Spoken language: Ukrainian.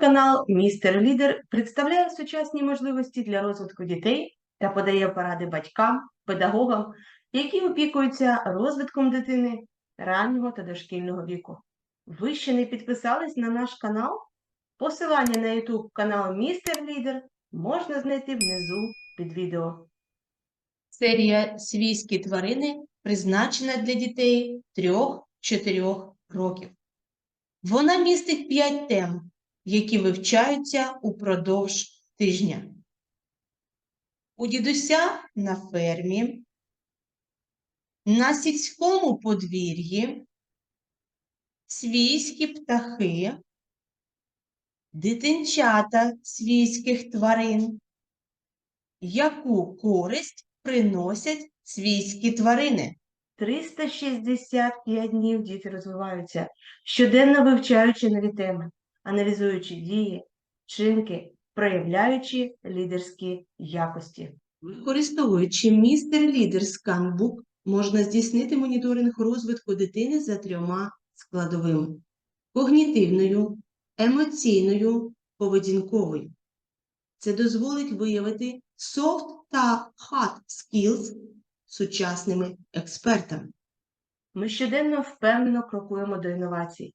канал Містер Лідер представляє сучасні можливості для розвитку дітей та подає поради батькам, педагогам, які опікуються розвитком дитини раннього та дошкільного віку. Ви ще не підписались на наш канал? Посилання на YouTube канал Містер Лідер можна знайти внизу під відео. Серія Свійські тварини призначена для дітей 3-4 років. Вона містить 5 тем, які вивчаються упродовж тижня. У дідуся на фермі, на сільському подвір'ї, свійські птахи, дитинчата свійських тварин, яку користь приносять свійські тварини. 365 днів діти розвиваються, щоденно вивчаючи нові теми, аналізуючи дії, вчинки, проявляючи лідерські якості. Використовуючи містер Лідер сканбук, можна здійснити моніторинг розвитку дитини за трьома складовими: когнітивною, емоційною, поведінковою. Це дозволить виявити soft та hard skills сучасними експертами. Ми щоденно впевнено крокуємо до інновацій.